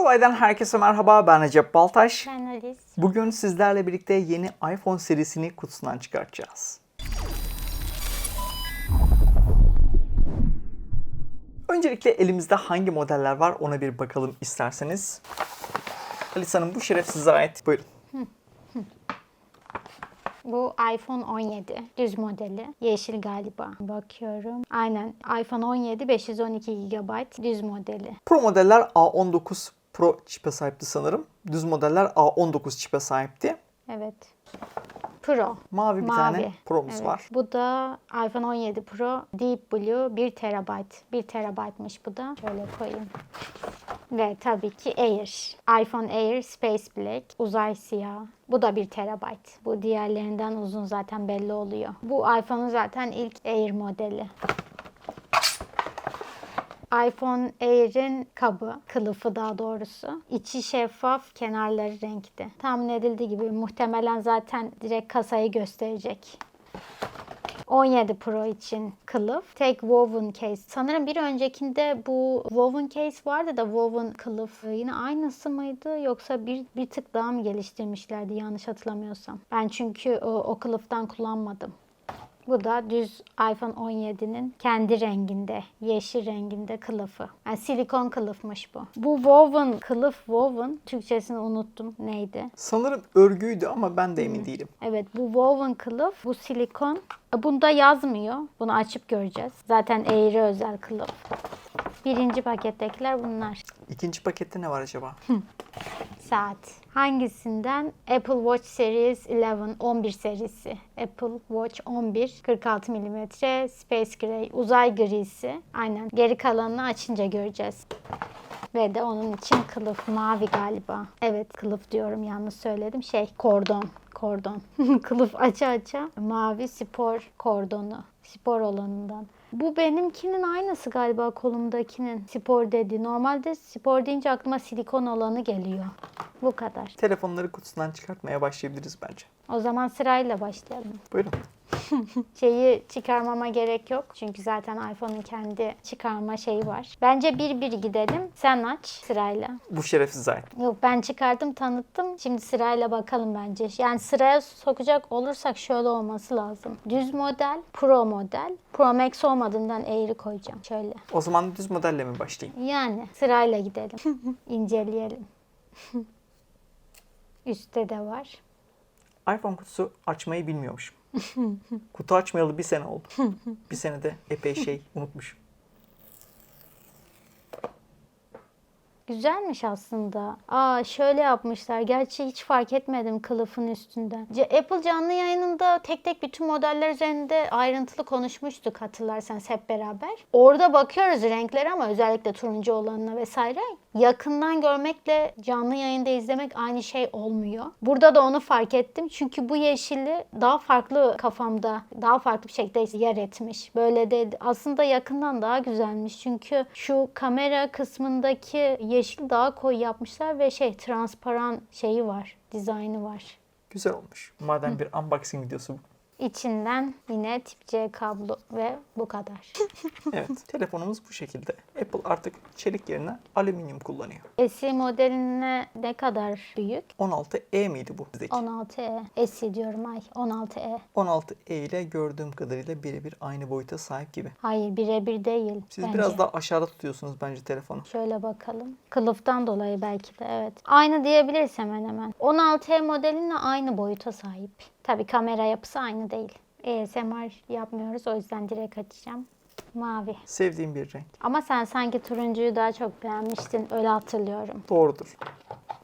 Tekolay'dan herkese merhaba. Ben Recep Baltaş. Ben Alice. Bugün sizlerle birlikte yeni iPhone serisini kutusundan çıkartacağız. Öncelikle elimizde hangi modeller var ona bir bakalım isterseniz. Alice Hanım bu şeref size ait. Buyurun. Bu iPhone 17 düz modeli. Yeşil galiba. Bakıyorum. Aynen. iPhone 17 512 GB düz modeli. Pro modeller A19 Pro çipe sahipti sanırım. Düz modeller A19 çipe sahipti. Evet. Pro. Mavi bir tane Pro'muz Evet. var. Bu da iPhone 17 Pro Deep Blue 1 TB. 1 TB'mış bu da. Şöyle koyayım. Ve tabii ki Air. iPhone Air Space Black. Uzay siyah. Bu da 1 TB. Bu diğerlerinden uzun zaten belli oluyor. Bu iPhone'un zaten ilk Air modeli. iPhone Air'in kabı, kılıfı daha doğrusu. İçi şeffaf, kenarları renkli. Tahmin edildiği gibi muhtemelen zaten direkt kasayı gösterecek. 17 Pro için kılıf. Tek woven case. Sanırım bir öncekinde bu woven case vardı da woven kılıf yine aynısı mıydı yoksa bir, bir tık daha mı geliştirmişlerdi yanlış hatırlamıyorsam. Ben çünkü o, o kılıftan kullanmadım. Bu da düz iPhone 17'nin kendi renginde, yeşil renginde kılıfı. Yani silikon kılıfmış bu. Bu woven, kılıf woven, Türkçesini unuttum neydi. Sanırım örgüydü ama ben de emin değilim. Evet bu woven kılıf, bu silikon. E, Bunda yazmıyor. Bunu açıp göreceğiz. Zaten eğri özel kılıf. Birinci pakettekiler bunlar. İkinci pakette ne var acaba? Saat. Hangisinden? Apple Watch Series 11, 11 serisi. Apple Watch 11, 46 mm, Space Gray, uzay grisi. Aynen. Geri kalanını açınca göreceğiz. Ve de onun için kılıf mavi galiba. Evet kılıf diyorum yanlış söyledim. Şey kordon. Kordon. kılıf aça aça mavi spor kordonu. Spor olanından. Bu benimkinin aynısı galiba kolumdakinin spor dedi. Normalde spor deyince aklıma silikon olanı geliyor. Bu kadar. Telefonları kutusundan çıkartmaya başlayabiliriz bence. O zaman sırayla başlayalım. Buyurun. Şeyi çıkarmama gerek yok. Çünkü zaten iPhone'un kendi çıkarma şeyi var. Bence bir bir gidelim. Sen aç sırayla. Bu şeref size ait. Yok ben çıkardım tanıttım. Şimdi sırayla bakalım bence. Yani sıraya sokacak olursak şöyle olması lazım. Düz model, Pro model. Pro Max olmadığından eğri koyacağım. Şöyle. O zaman düz modelle mi başlayayım? Yani sırayla gidelim. İnceleyelim. Üstte de var. iPhone kutusu açmayı bilmiyormuşum. Kutu açmayalı bir sene oldu. bir senede epey şey unutmuşum. Güzelmiş aslında. Aa şöyle yapmışlar. Gerçi hiç fark etmedim kılıfın üstünden. Apple canlı yayınında tek tek bütün modeller üzerinde ayrıntılı konuşmuştuk hatırlarsanız hep beraber. Orada bakıyoruz renklere ama özellikle turuncu olanına vesaire. Yakından görmekle canlı yayında izlemek aynı şey olmuyor. Burada da onu fark ettim. Çünkü bu yeşili daha farklı kafamda, daha farklı bir şekilde yer etmiş. Böyle de aslında yakından daha güzelmiş. Çünkü şu kamera kısmındaki yeşil daha koyu yapmışlar ve şey transparan şeyi var, dizaynı var. Güzel olmuş. Madem bir unboxing videosu bu. İçinden yine tip C kablo ve bu kadar. Evet. telefonumuz bu şekilde. Apple artık çelik yerine alüminyum kullanıyor. SE modeline ne kadar büyük? 16E miydi bu bizdeki? 16E. SE diyorum ay. 16E. 16E ile gördüğüm kadarıyla birebir aynı boyuta sahip gibi. Hayır birebir değil. Siz bence. biraz daha aşağıda tutuyorsunuz bence telefonu. Şöyle bakalım. Kılıftan dolayı belki de evet. Aynı diyebiliriz hemen hemen. 16E modelinle aynı boyuta sahip. Tabii kamera yapısı aynı değil. ASMR yapmıyoruz o yüzden direkt açacağım. Mavi. Sevdiğim bir renk. Ama sen sanki turuncuyu daha çok beğenmiştin. Öyle hatırlıyorum. Doğrudur.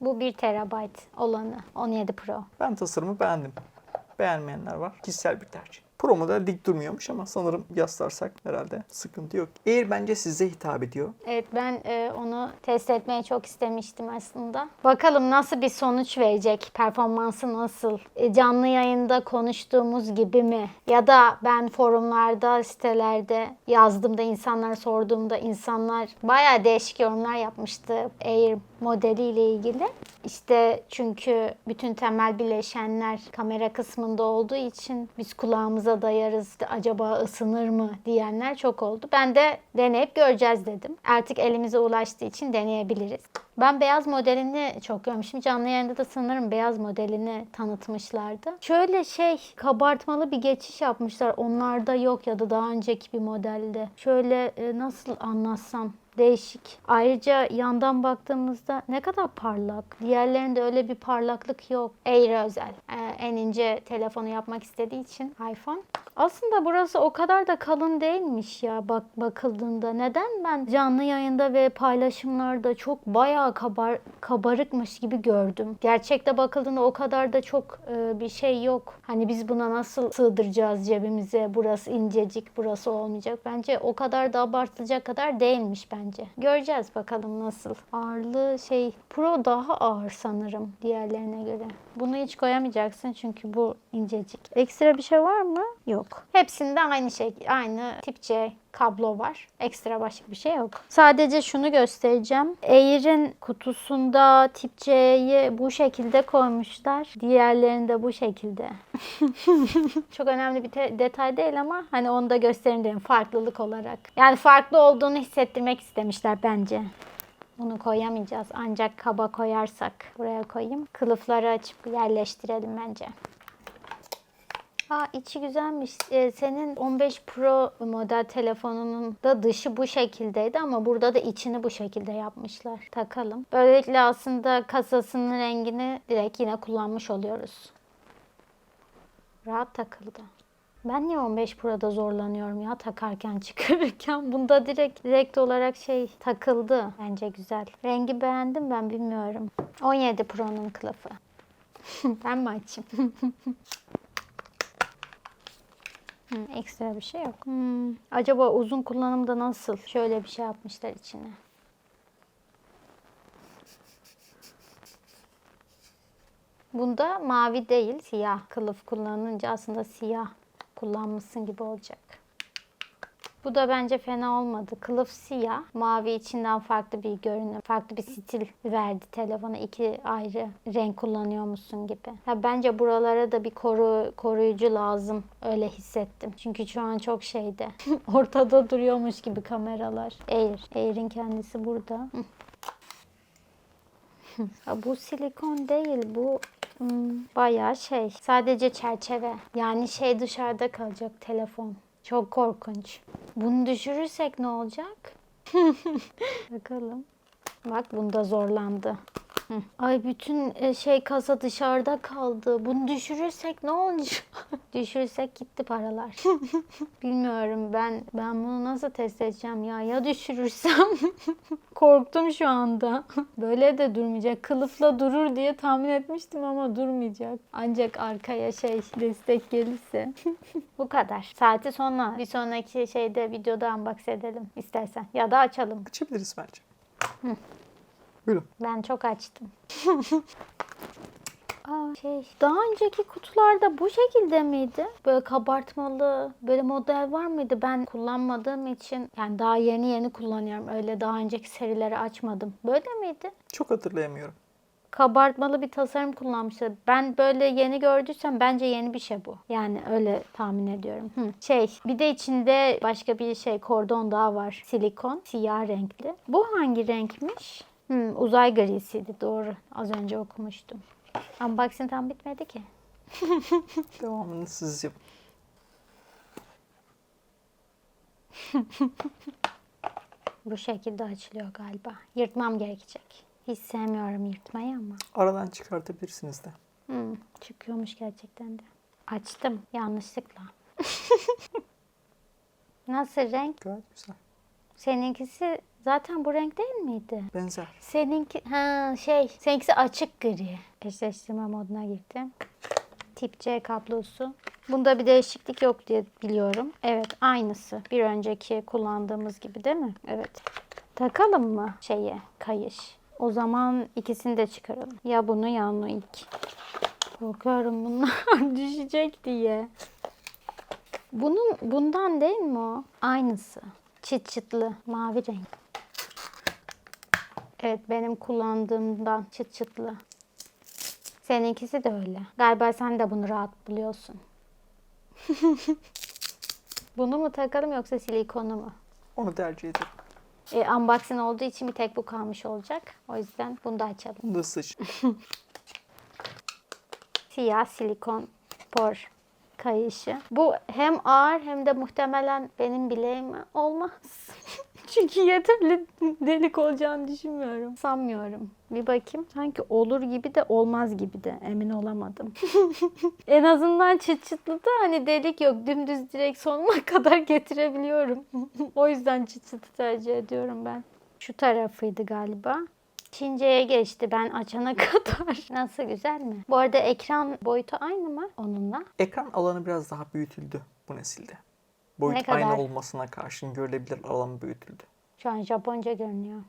Bu 1 TB olanı. 17 Pro. Ben tasarımı beğendim. Beğenmeyenler var. Kişisel bir tercih. Pro model dik durmuyormuş ama sanırım yaslarsak herhalde sıkıntı yok. Air bence size hitap ediyor. Evet ben e, onu test etmeye çok istemiştim aslında. Bakalım nasıl bir sonuç verecek? Performansı nasıl? E, canlı yayında konuştuğumuz gibi mi? Ya da ben forumlarda, sitelerde yazdığımda, insanlara sorduğumda insanlar bayağı değişik yorumlar yapmıştı Air modeliyle ilgili. İşte çünkü bütün temel bileşenler kamera kısmında olduğu için biz kulağımıza dayarız işte acaba ısınır mı diyenler çok oldu. Ben de deneyip göreceğiz dedim. Artık elimize ulaştığı için deneyebiliriz. Ben beyaz modelini çok görmüşüm. Canlı yayında da sanırım beyaz modelini tanıtmışlardı. Şöyle şey kabartmalı bir geçiş yapmışlar. Onlarda yok ya da daha önceki bir modelde. Şöyle e, nasıl anlatsam değişik. Ayrıca yandan baktığımızda ne kadar parlak. Diğerlerinde öyle bir parlaklık yok. Air özel. Ee, en ince telefonu yapmak istediği için iPhone. Aslında burası o kadar da kalın değilmiş ya bak bakıldığında. Neden ben canlı yayında ve paylaşımlarda çok bayağı kabar kabarıkmış gibi gördüm. Gerçekte bakıldığında o kadar da çok e, bir şey yok. Hani biz buna nasıl sığdıracağız cebimize? Burası incecik, burası olmayacak. Bence o kadar da abartılacak kadar değilmiş bence. Göreceğiz bakalım nasıl. Ağırlığı şey Pro daha ağır sanırım diğerlerine göre. Bunu hiç koyamayacaksın çünkü bu incecik. Ekstra bir şey var mı? Yok. Hepsinde aynı şey, aynı tip C kablo var. Ekstra başka bir şey yok. Sadece şunu göstereceğim. Air'in kutusunda tip C'yi bu şekilde koymuşlar. Diğerlerinde bu şekilde. Çok önemli bir detay değil ama hani onu da göstereyim dedim farklılık olarak. Yani farklı olduğunu hissettirmek istemişler bence. Bunu koyamayacağız. Ancak kaba koyarsak buraya koyayım. Kılıfları açıp yerleştirelim bence. Aa içi güzelmiş. Ee, senin 15 Pro model telefonunun da dışı bu şekildeydi ama burada da içini bu şekilde yapmışlar. Takalım. Böylelikle aslında kasasının rengini direkt yine kullanmış oluyoruz. Rahat takıldı. Ben niye 15 Pro'da zorlanıyorum ya takarken çıkarırken. Bunda direkt direkt olarak şey takıldı. Bence güzel. Rengi beğendim ben bilmiyorum. 17 Pro'nun kılıfı. ben mi açayım? Hı, ekstra bir şey yok. Hmm, Acaba uzun kullanımda nasıl? Şöyle bir şey yapmışlar içine. Bunda mavi değil, siyah. Kılıf kullanınca aslında siyah kullanmışsın gibi olacak. Bu da bence fena olmadı. Kılıf siyah, mavi içinden farklı bir görünüm, farklı bir stil verdi telefona. İki ayrı renk kullanıyormuşsun gibi. Ya bence buralara da bir koru, koruyucu lazım. Öyle hissettim. Çünkü şu an çok şeyde. Ortada duruyormuş gibi kameralar. Air. Air'in kendisi burada. Bu silikon değil. Bu hmm, bayağı şey. Sadece çerçeve. Yani şey dışarıda kalacak telefon. Çok korkunç. Bunu düşürürsek ne olacak? Bakalım. Bak bunda zorlandı. Hı. Ay bütün e, şey kasa dışarıda kaldı. Bunu düşürürsek ne olacak? düşürürsek gitti paralar. Bilmiyorum ben ben bunu nasıl test edeceğim ya ya düşürürsem. Korktum şu anda. Böyle de durmayacak. Kılıfla durur diye tahmin etmiştim ama durmayacak. Ancak arkaya şey destek gelirse. Bu kadar. Saati sonra bir sonraki şeyde videoda unbox edelim istersen. Ya da açalım. Açabiliriz bence. Buyurun. Ben çok açtım. Aa, şey, daha önceki kutularda bu şekilde miydi? Böyle kabartmalı, böyle model var mıydı? Ben kullanmadığım için, yani daha yeni yeni kullanıyorum. Öyle daha önceki serileri açmadım. Böyle miydi? Çok hatırlayamıyorum. Kabartmalı bir tasarım kullanmışlar. Ben böyle yeni gördüysem bence yeni bir şey bu. Yani öyle tahmin ediyorum. Hı. Şey, bir de içinde başka bir şey kordon daha var. Silikon, siyah renkli. Bu hangi renkmiş? Hmm, uzay grisiydi doğru. Az önce okumuştum. Unboxing tam bitmedi ki. Devamını siz yapın. Bu şekilde açılıyor galiba. Yırtmam gerekecek. Hiç sevmiyorum yırtmayı ama. Aradan çıkartabilirsiniz de. Hmm, çıkıyormuş gerçekten de. Açtım yanlışlıkla. Nasıl renk? Gayet güzel. Seninkisi zaten bu renk değil miydi? Benzer. Seninki ha şey, seninkisi açık gri. Eşleştirme moduna girdim. Tip C kablosu. Bunda bir değişiklik yok diye biliyorum. Evet, aynısı. Bir önceki kullandığımız gibi değil mi? Evet. Takalım mı şeyi, kayış? O zaman ikisini de çıkaralım. Ya bunu ya onu ilk. Korkuyorum bunlar düşecek diye. Bunun bundan değil mi o? Aynısı. Çıt çıtlı mavi renk. Evet benim kullandığımdan çıt çıtlı. Seninkisi de öyle. Galiba sen de bunu rahat buluyorsun. bunu mu takalım yoksa silikonu mu? Onu tercih ederim. E, unboxing olduğu için bir tek bu kalmış olacak. O yüzden bunu da açalım. Sıç. Siyah silikon por kayışı. Bu hem ağır hem de muhtemelen benim bileğime olmaz. Çünkü yeterli delik olacağını düşünmüyorum. Sanmıyorum. Bir bakayım. Sanki olur gibi de olmaz gibi de emin olamadım. en azından çıt çıtlı da hani delik yok. Dümdüz direkt sonuna kadar getirebiliyorum. o yüzden çıt çıtı tercih ediyorum ben. Şu tarafıydı galiba. Çince'ye geçti ben açana kadar. Nasıl güzel mi? Bu arada ekran boyutu aynı mı onunla? Ekran alanı biraz daha büyütüldü bu nesilde. Boyut Ne kadar? aynı olmasına karşın görülebilir alan büyütüldü. Şu an Japonca görünüyor.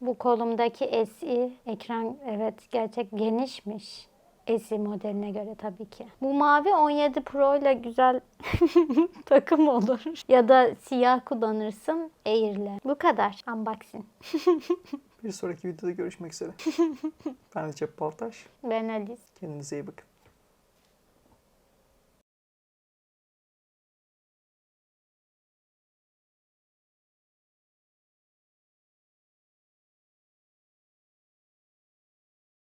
Bu kolumdaki SE ekran evet gerçek genişmiş. SE modeline göre tabii ki. Bu mavi 17 Pro ile güzel takım olur. Ya da siyah kullanırsın Air'le. Bu kadar. Unboxing. Bir sonraki videoda görüşmek üzere. ben Recep Baltaş. Ben Alice. Kendinize iyi bakın.